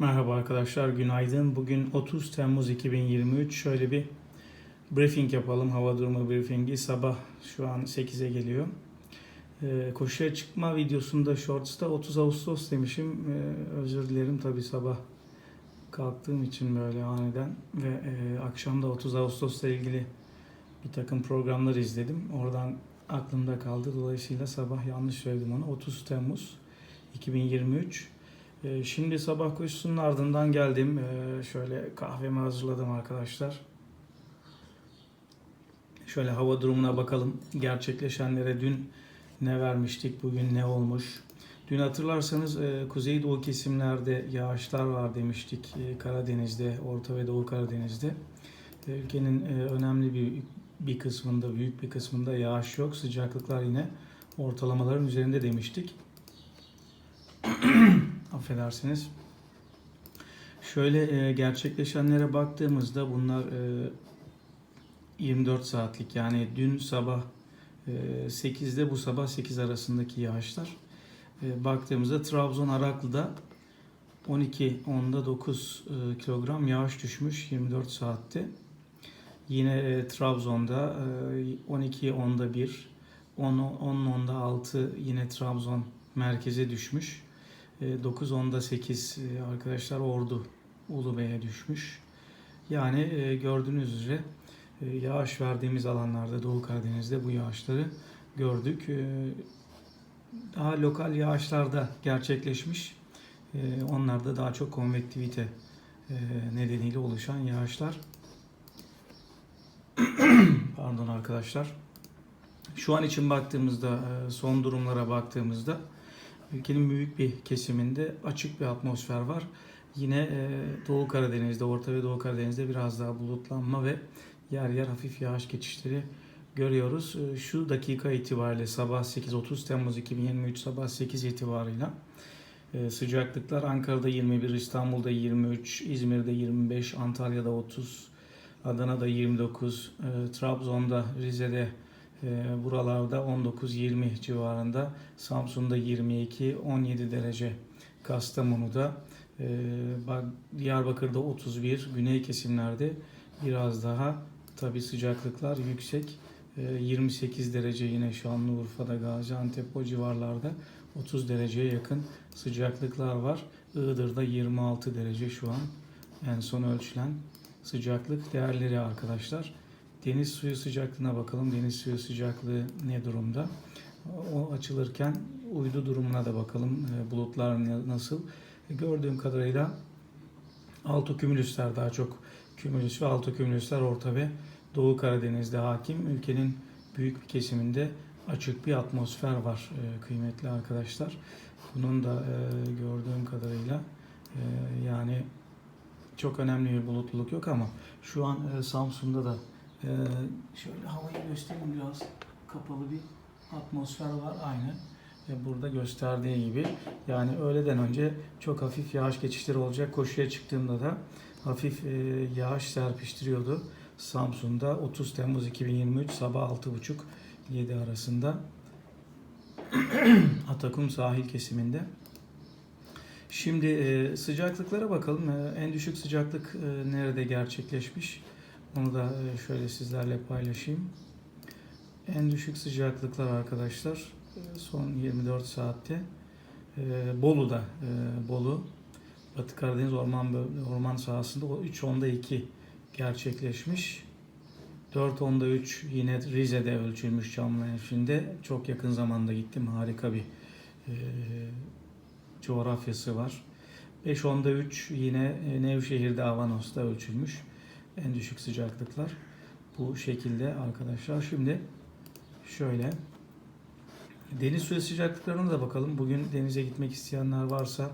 Merhaba arkadaşlar, günaydın. Bugün 30 Temmuz 2023. Şöyle bir briefing yapalım. Hava durumu briefingi. Sabah şu an 8'e geliyor. Ee, koşuya çıkma videosunda Shorts'ta 30 Ağustos demişim. Ee, özür dilerim tabii sabah kalktığım için böyle aniden. Ve e, akşam da 30 Ağustos'la ilgili bir takım programlar izledim. Oradan aklımda kaldı. Dolayısıyla sabah yanlış söyledim onu. 30 Temmuz 2023. Ee, Şimdi sabah koşusunun ardından geldim. Ee, Şöyle kahvemi hazırladım arkadaşlar. Şöyle hava durumuna bakalım. Gerçekleşenlere dün ne vermiştik, bugün ne olmuş. Dün hatırlarsanız e, kuzeydoğu kesimlerde yağışlar var demiştik. E, Karadeniz'de, Orta ve Doğu Karadeniz'de. E, Ülkenin önemli bir bir kısmında, büyük bir kısmında yağış yok. Sıcaklıklar yine ortalamaların üzerinde demiştik. Affedersiniz. Şöyle e, gerçekleşenlere baktığımızda bunlar e, 24 saatlik yani dün sabah e, 8'de bu sabah 8 arasındaki yağışlar. E, baktığımızda Trabzon Araklı'da 12 onda 9 e, kilogram yağış düşmüş 24 saatte. Yine e, Trabzon'da e, 12 onda 1, 10 10 onda 6 yine Trabzon merkeze düşmüş. 9 onda 8 e, arkadaşlar Ordu Ulubey'e düşmüş. Yani e, gördüğünüz üzere e, yağış verdiğimiz alanlarda Doğu Karadeniz'de bu yağışları gördük. E, Daha lokal yağışlarda gerçekleşmiş. E, Onlar da daha çok konvektivite e, nedeniyle oluşan yağışlar. Pardon arkadaşlar. Şu an için baktığımızda, e, son durumlara baktığımızda ülkenin büyük bir kesiminde açık bir atmosfer var. Yine e, Doğu Karadeniz'de, Orta ve Doğu Karadeniz'de biraz daha bulutlanma ve yer yer hafif yağış geçişleri görüyoruz. E, Şu dakika itibariyle sabah 8 30 Temmuz 2023 sabah 8 itibarıyla e, sıcaklıklar Ankara'da 21, İstanbul'da 23, İzmir'de 25, Antalya'da 30, Adana'da 29, e, Trabzon'da, Rize'de buralarda 19-20 civarında, Samsun'da 22, 17 derece, Kastamonu'da, e, bak- Diyarbakır'da 31, güney kesimlerde biraz daha tabi sıcaklıklar yüksek. E, 28 derece yine Şanlıurfa'da, Gaziantep o civarlarda 30 dereceye yakın sıcaklıklar var. Iğdır'da 26 derece şu an en son ölçülen sıcaklık değerleri arkadaşlar. Deniz suyu sıcaklığına bakalım. Deniz suyu sıcaklığı ne durumda? O açılırken uydu durumuna da bakalım. E, Bulutlar nasıl? Gördüğüm kadarıyla altokümülüsler daha çok kümülüs ve altokümülüsler Orta ve Doğu Karadeniz'de hakim. Ülkenin büyük bir kesiminde açık bir atmosfer var e, kıymetli arkadaşlar. Bunun da e, gördüğüm kadarıyla e, yani çok önemli bir bulutluluk yok ama şu an Samsun'da da e, şöyle havayı göstereyim biraz kapalı bir atmosfer var aynı burada gösterdiği gibi. Yani öğleden önce çok hafif yağış geçişleri olacak. Koşuya çıktığımda da hafif e, yağış serpiştiriyordu. Samsun'da 30 Temmuz 2023 sabah 6.30-7 arasında Atakum sahil kesiminde. Şimdi e, sıcaklıklara bakalım. E, en düşük sıcaklık nerede gerçekleşmiş? Onu da e, şöyle sizlerle paylaşayım. En düşük sıcaklıklar arkadaşlar e, son 24 saatte e, Bolu'da Bolu Batı Karadeniz orman orman sahasında o 3 onda 2 gerçekleşmiş. 4 onda 3 yine Rize'de ölçülmüş Çamlıhemşin'de. Çok yakın zamanda gittim. Harika bir coğrafyası var. 5 onda 3 yine Nevşehir'de Avanos'ta ölçülmüş. En düşük sıcaklıklar bu şekilde arkadaşlar. Şimdi şöyle deniz suyu sıcaklıklarına da bakalım. Bugün denize gitmek isteyenler varsa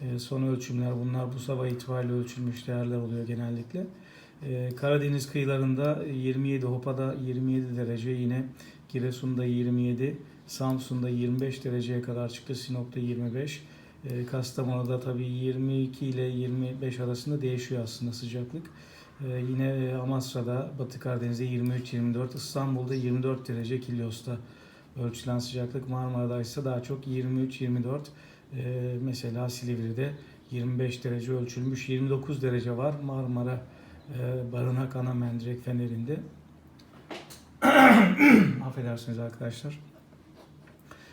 e, son ölçümler bunlar bu sabah itibariyle ölçülmüş değerler oluyor genellikle. E, Karadeniz kıyılarında 27, Hopa'da 27 derece yine Giresun'da 27, Samsun'da 25 dereceye kadar çıktı. Sinop'ta 25. E, Kastamonu'da tabii 22 ile 25 arasında değişiyor aslında sıcaklık. E, yine e, Amasra'da, Batı Karadeniz'de 23-24, İstanbul'da 24 derece Kilyos'ta ölçülen sıcaklık. Marmara'da ise daha çok 23-24. E, mesela Silivri'de 25 derece ölçülmüş. 29 derece var Marmara e, Barınak Ana Mendirek Feneri'nde. Affedersiniz arkadaşlar.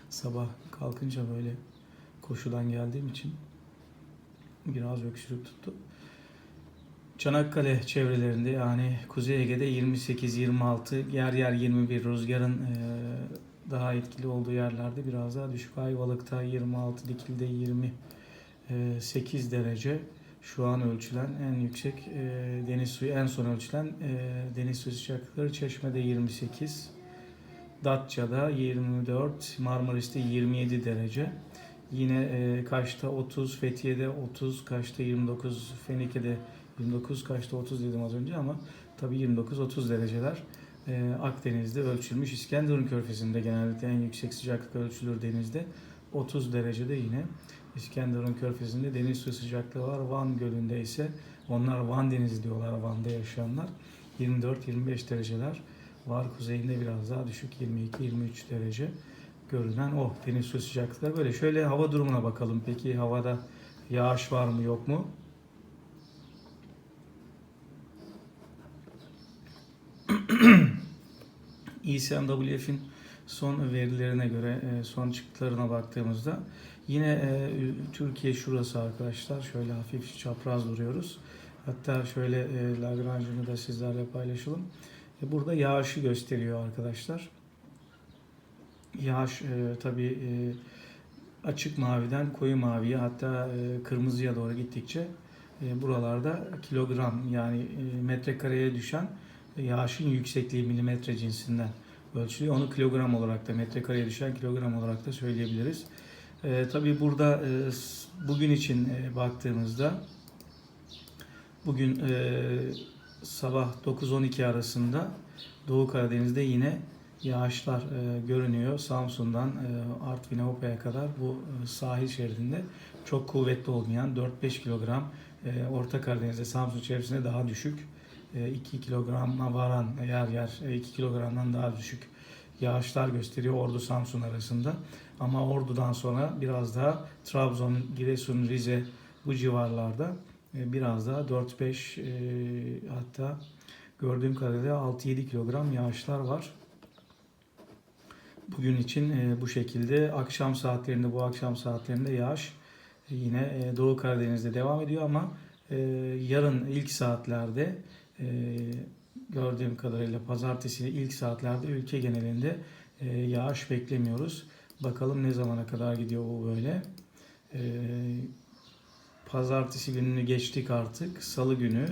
Sabah kalkınca böyle koşudan geldiğim için biraz öksürük tuttu. Çanakkale çevrelerinde yani Kuzey Ege'de 28-26 yer yer 21 rüzgarın e, daha etkili olduğu yerlerde biraz daha düşük. Ayvalık'ta 26, Dikil'de 28 derece şu an ölçülen en yüksek e, deniz suyu en son ölçülen e, deniz suyu sıcaklıkları Çeşme'de 28, Datça'da 24, Marmaris'te 27 derece. Yine e, Kaş'ta 30, Fethiye'de 30, Kaş'ta 29, Fenike'de 29, Kaş'ta 30 dedim az önce ama tabii 29-30 dereceler. E, Akdeniz'de ölçülmüş. İskenderun Körfezi'nde genellikle en yüksek sıcaklık ölçülür denizde. 30 derecede yine İskenderun Körfezi'nde deniz suyu sıcaklığı var. Van Gölü'nde ise onlar Van Denizi diyorlar Van'da yaşayanlar. 24-25 dereceler var. Kuzeyinde biraz daha düşük 22-23 derece görünen o deniz su sıcaklıkları böyle. Şöyle hava durumuna bakalım. Peki havada yağış var mı yok mu? ECMWF'in son verilerine göre e, son çıktılarına baktığımızda yine e, Türkiye şurası arkadaşlar. Şöyle hafif çapraz duruyoruz. Hatta şöyle e, Lagrange'ını da sizlerle paylaşalım. Burada yağışı gösteriyor arkadaşlar. Yağış tabii açık maviden koyu maviye hatta kırmızıya doğru gittikçe buralarda kilogram yani metrekareye düşen yağışın yüksekliği milimetre cinsinden ölçülüyor. Onu kilogram olarak da metrekareye düşen kilogram olarak da söyleyebiliriz. E, tabii burada e, bugün için e, baktığımızda bugün e, sabah 9-12 arasında Doğu Karadeniz'de yine yağışlar e, görünüyor. Samsun'dan e, Artvin'e Hopa'ya kadar bu e, sahil şeridinde çok kuvvetli olmayan 4-5 kilogram e, Orta Karadeniz'de Samsun çevresinde daha düşük 2 kilograma varan yer yer e, 2 kilogramdan daha düşük yağışlar gösteriyor Ordu Samsun arasında. Ama Ordu'dan sonra biraz daha Trabzon, Giresun, Rize bu civarlarda e, biraz daha 4-5 e, hatta gördüğüm kadarıyla 6-7 kilogram yağışlar var. Bugün için e, bu şekilde akşam saatlerinde bu akşam saatlerinde yağış e, yine e, Doğu Karadeniz'de devam ediyor ama e, yarın ilk saatlerde e, gördüğüm kadarıyla pazartesi ilk saatlerde ülke genelinde e, yağış beklemiyoruz. Bakalım ne zamana kadar gidiyor bu böyle. E, pazartesi gününü geçtik artık. Salı günü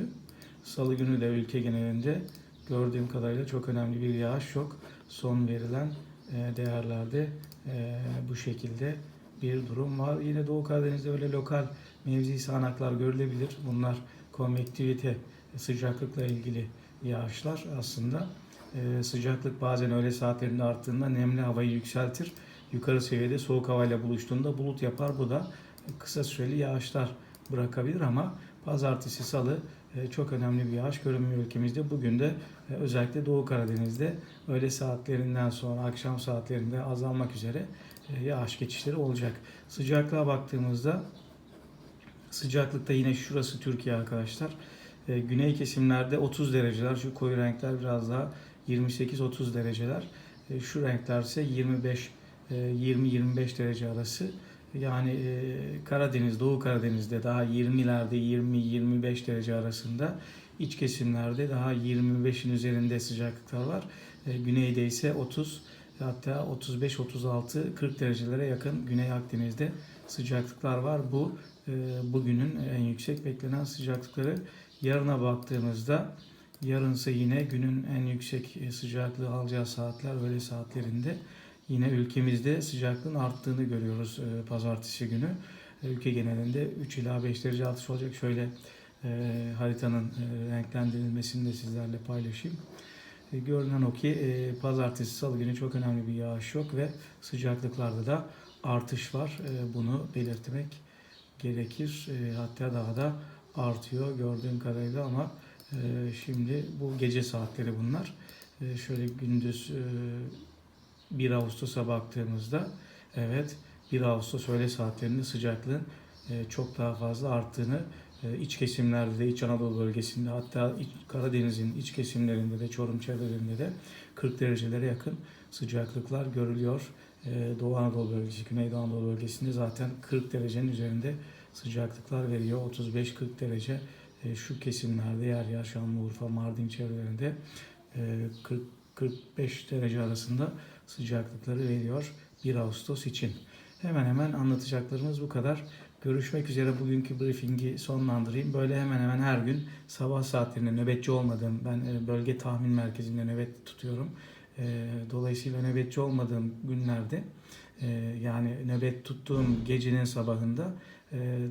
Salı günü de ülke genelinde gördüğüm kadarıyla çok önemli bir yağış yok. Son verilen e, değerlerde e, bu şekilde bir durum var. Yine Doğu Karadeniz'de öyle lokal mevzi sağanaklar görülebilir. Bunlar konvektivite, sıcaklıkla ilgili yağışlar aslında. E, sıcaklık bazen öğle saatlerinde arttığında nemli havayı yükseltir. Yukarı seviyede soğuk havayla buluştuğunda bulut yapar. Bu da kısa süreli yağışlar bırakabilir ama pazartesi, salı çok önemli bir yağış görünmüyor ülkemizde. Bugün de özellikle Doğu Karadeniz'de öğle saatlerinden sonra akşam saatlerinde azalmak üzere yağış geçişleri olacak. Sıcaklığa baktığımızda sıcaklıkta yine şurası Türkiye arkadaşlar. Güney kesimlerde 30 dereceler. Şu koyu renkler biraz daha 28-30 dereceler. Şu renkler ise 25 20-25 derece arası. Yani e, Karadeniz, Doğu Karadeniz'de daha 20'lerde 20-25 derece arasında iç kesimlerde daha 25'in üzerinde sıcaklıklar var. E, güneyde ise 30 hatta 35-36 40 derecelere yakın Güney Akdeniz'de sıcaklıklar var. Bu e, bugünün en yüksek beklenen sıcaklıkları. Yarına baktığımızda yarınsa yine günün en yüksek sıcaklığı alacağı saatler öğle saatlerinde Yine ülkemizde sıcaklığın arttığını görüyoruz e, pazartesi günü. E, ülke genelinde 3 ila 5 derece artış olacak. Şöyle e, haritanın e, renklendirilmesini de sizlerle paylaşayım. E, görünen o ki e, pazartesi salı günü çok önemli bir yağış yok ve sıcaklıklarda da artış var. E, bunu belirtmek gerekir. E, hatta daha da artıyor gördüğüm kadarıyla ama e, şimdi bu gece saatleri bunlar. E, şöyle gündüz e, 1 Ağustos'a baktığımızda evet 1 Ağustos öğle saatlerinde sıcaklığın e, çok daha fazla arttığını e, iç kesimlerde de İç Anadolu bölgesinde hatta Karadeniz'in iç kesimlerinde de Çorum çevrelerinde de 40 derecelere yakın sıcaklıklar görülüyor. E, Doğu Anadolu bölgesi, Güneydoğu Anadolu bölgesinde zaten 40 derecenin üzerinde sıcaklıklar veriyor. 35-40 derece e, şu kesimlerde yer yer Şanlıurfa, Mardin çevrelerinde e, 40-45 derece arasında sıcaklıkları veriyor 1 Ağustos için. Hemen hemen anlatacaklarımız bu kadar. Görüşmek üzere bugünkü briefingi sonlandırayım. Böyle hemen hemen her gün sabah saatlerinde nöbetçi olmadığım, ben e, bölge tahmin merkezinde nöbet tutuyorum. E, Dolayısıyla nöbetçi olmadığım günlerde e, yani nöbet tuttuğum gecenin sabahında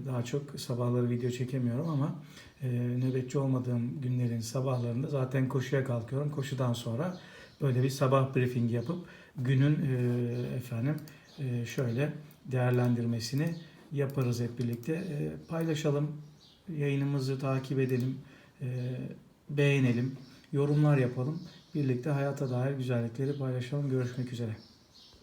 daha çok sabahları video çekemiyorum ama e, nöbetçi olmadığım günlerin sabahlarında zaten koşuya kalkıyorum. Koşudan sonra böyle bir sabah briefing yapıp günün e, efendim e, şöyle değerlendirmesini yaparız hep birlikte. Paylaşalım, yayınımızı takip edelim, beğenelim, yorumlar yapalım. Birlikte hayata dair güzellikleri paylaşalım. Görüşmek üzere.